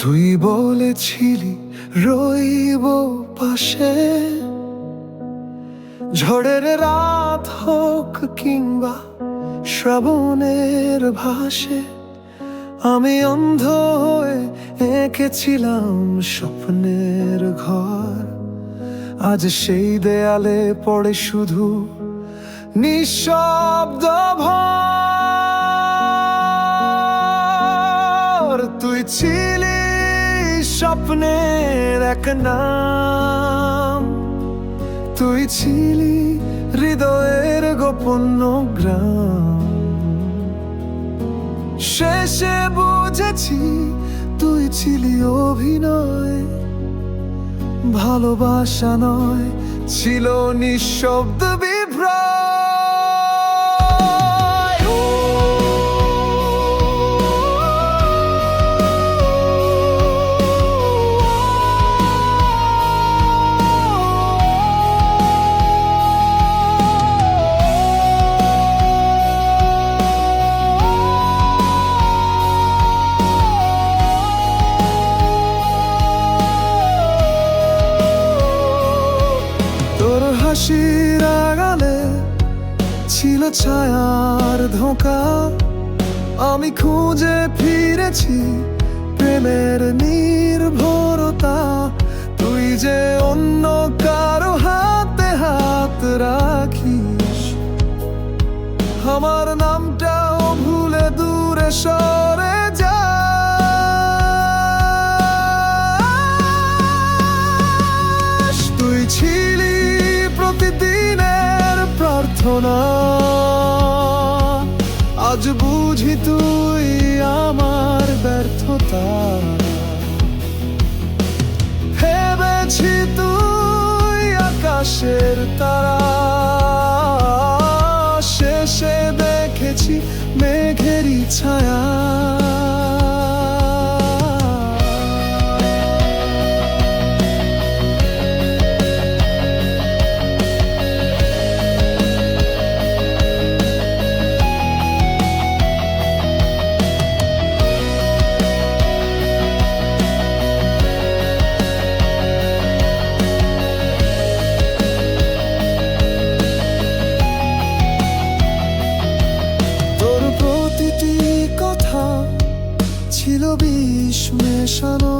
তুই বলেছিলি রইব পাশে। ঝড়ের রাত হোক কিংবা শ্রাবণের ভাসে, আমি অন্ধ হয়ে এঁকেছিলাম স্বপ্নের ঘর। আজ সেই দেয়ালে পড়ে শুধু নিঃশব্দ ভর স্বপ্নের এক নাম। তুই ছিলি হৃদয়ের গোপন গ্রাম। শেষে বুঝেছি তুই ছিলি অভিনয়। ভালোবাসা নয়, ছিল নিঃশব্দ বিভ্রয় হাসির আগালে ছিল ছায়ার ধোকা। আমি খুঁজে ফিরেছি প্রেমের নির্ভরতা। তুই যে অন্য কারও হাতে হাত রাখিস, আমার নামটাও আজ বুঝি তুই আমার ব্যর্থতা। বিষ মেশানো,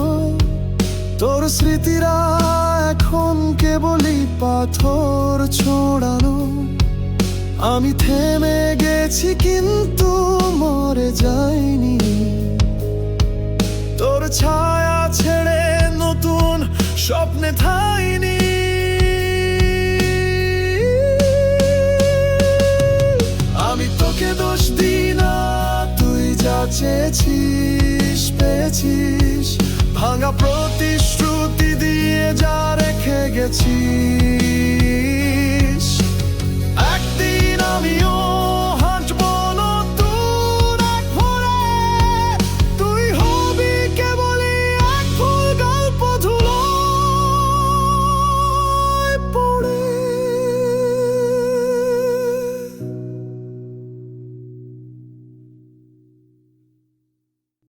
তোর স্মৃতিরা এখন কেবলই পাথর ছোড়ানো। আমি থেমে গেছি কিন্তু মরে যাইনি। তোর ছায়া ছেড়ে নতুন স্বপ্নে থাইনি। আমি তোকে দোষ দিই না, তুই যা চেয়েছিস। negative.